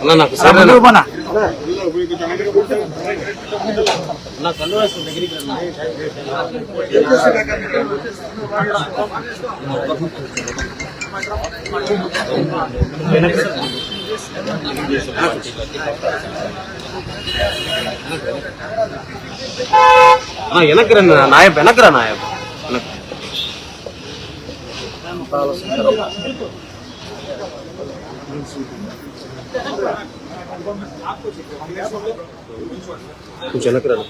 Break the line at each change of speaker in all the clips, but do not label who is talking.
ಅಲ್ಲ ನಾವು ಸರ್ ಬನ ನಾ ಕಲ್ಲು ಡಿಗ್ರಿ ಅಣ್ಣ ಎನಕ್ರಣ್ಣ ನಾಯಬ್ ಎನಕ್ರ ನಾಯಬ್ ಎನಕ್ರ నాయబ్ వెనక్కి. కొంచెం వెనక్కి రండి.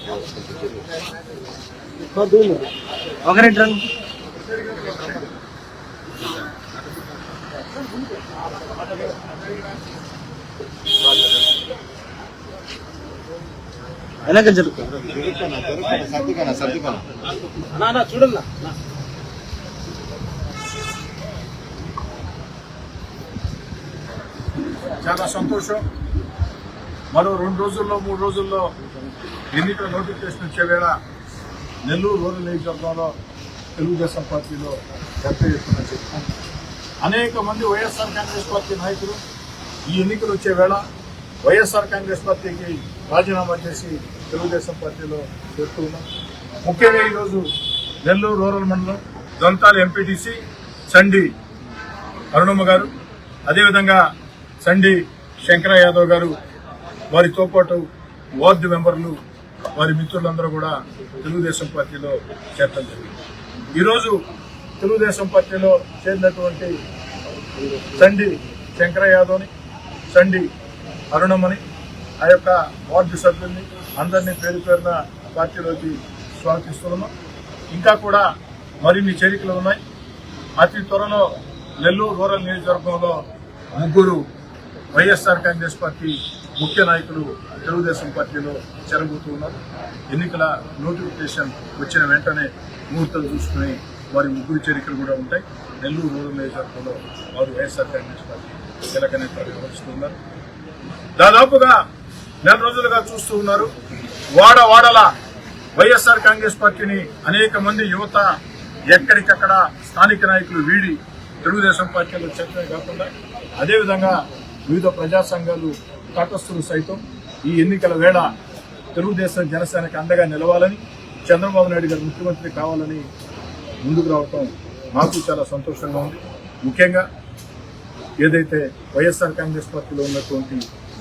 ఒకరింటి రంగు వెనక జరుగు.
అన్నా అన్నా చూడన్నా.
చాలా సంతోషం. మరో రెండు రోజుల్లో మూడు రోజుల్లో ఎన్నికల నోటిఫికేషన్ వచ్చే వేళ నెల్లూరు రూరల్ నియోజకవర్గంలో తెలుగుదేశం పార్టీలో పెద్ద ఎత్తున చెప్తాం అనేక మంది వైఎస్ఆర్ కాంగ్రెస్ పార్టీ నాయకులు ఈ ఎన్నికలు వచ్చే వేళ వైఎస్ఆర్ కాంగ్రెస్ పార్టీకి రాజీనామా చేసి తెలుగుదేశం పార్టీలో చేస్తూ ఉన్నాం. ముఖ్యంగా ఈరోజు నెల్లూరు రూరల్ మండలం దొంతాల ఎంపీటీసీ చండి అరుణమ్మ గారు. అదేవిధంగా సండి శంకర యాదవ్ గారు వారితో పాటు వార్డు మెంబర్లు వారి మిత్రులందరూ కూడా తెలుగుదేశం పార్టీలో చేరటం జరిగింది. ఈరోజు తెలుగుదేశం పార్టీలో చేరినటువంటి సండి శంకర యాదవ్ని సండి అరుణమ్మని ఆ యొక్క వార్డు సభ్యుల్ని అందరినీ పేరు పేరున పార్టీలోకి స్వాగతిస్తున్నాం. ఇంకా కూడా మరిన్ని చేరికలు ఉన్నాయి. అతి త్వరలో నెల్లూరు రూరల్ నియోజకవర్గంలో ముగ్గురు వైఎస్ఆర్ కాంగ్రెస్ పార్టీ ముఖ్య నాయకులు తెలుగుదేశం పార్టీలో చెరబోతూ ఉన్నారు ఎన్నికల నోటిఫికేషన్ వచ్చిన వెంటనే ముహూర్తం చూసుకుని వారి ముగ్గురు చేరికలు కూడా ఉంటాయి. నెల్లూరు రూరల్ నియోజకవర్గంలో వారు వైఎస్ఆర్ కాంగ్రెస్ పార్టీ కీలక నేతలు వ్యవహరిస్తున్నారు. దాదాపుగా నెల రోజులుగా చూస్తూ ఉన్నారు. వాడ వాడల వైఎస్ఆర్ కాంగ్రెస్ పార్టీని అనేక మంది యువత ఎక్కడికక్కడ స్థానిక నాయకులు వీడి తెలుగుదేశం పార్టీలో చేరడమే కాకుండా అదేవిధంగా వివిధ ప్రజా సంఘాలు తటస్థులు సైతం ఈ ఎన్నికల వేళ తెలుగుదేశం జనసేనకు అండగా నిలవాలని చంద్రబాబు నాయుడు గారు ముఖ్యమంత్రి కావాలని ముందుకు రావటం మాకు చాలా సంతోషంగా ఉంది. ముఖ్యంగా ఏదైతే వైఎస్ఆర్ కాంగ్రెస్ పార్టీలో ఉన్నటువంటి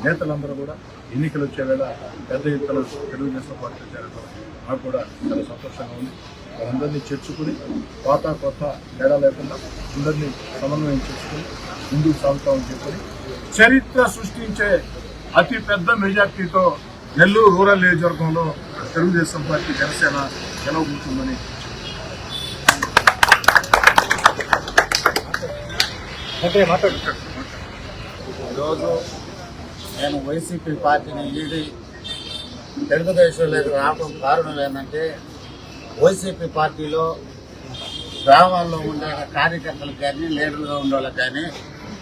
నేతలందరూ కూడా ఎన్నికలు వచ్చే వేళ పెద్ద ఎత్తున తెలుగుదేశం పార్టీలో చేరడం నాకు కూడా చాలా సంతోషంగా ఉంది. వారందరినీ చేర్చుకుని పాత కొత్త తేడా లేకుండా అందరినీ సమన్వయం చేసుకుని ముందుకు సాగుతామని చెప్పని చరిత్ర సృష్టించే అతి పెద్ద మెజార్టీతో నెల్లూరు రూరల్ నియోజకవర్గంలో తెలుగుదేశం పార్టీ జనసేన గెలవబోతుందని
ఈరోజు నేను వైసీపీ పార్టీని ఈడి తెలుగుదేశంలోకి రావడం కారణం ఏంటంటే వైసీపీ పార్టీలో గ్రామాల్లో ఉండే కార్యకర్తలకు కానీ లీడర్లుగా ఉండే వాళ్ళకి కానీ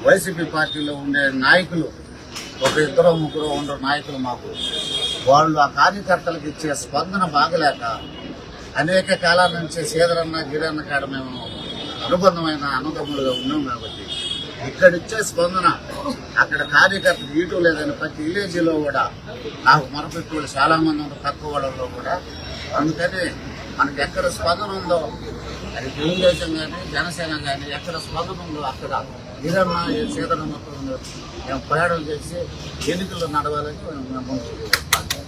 వైసీపీ పార్టీలో ఉండే నాయకులు ఒక ఇద్దరు ముగ్గురు ఉండే నాయకులు మాకు. వాళ్ళు ఆ కార్యకర్తలకు ఇచ్చే స్పందన బాగలేక అనేక కాలాల నుంచి సీదరన్న గిరన్న కాడ మేము అనుబంధమైన అన్నదమ్ములుగా ఉన్నాం కాబట్టి ఇక్కడ ఇచ్చే స్పందన అక్కడ కార్యకర్తలు ఇటు లేదని ప్రతి విలేజ్లో కూడా నాకు మరపెట్టు వాళ్ళు చాలా ఉన్నారు తక్కువ వాళ్ళలో కూడా. అందుకని మనకి ఎక్కడ స్పందన ఉందో అది తెలుగుదేశం కానీ జనసేన కానీ ఎక్కడ స్పందన ఉందో అక్కడ వీరన్న సీతనమ్మతో మేము ప్రయాణం చేసి ఎన్నికల్లో నడవాలని మేము ముందుకు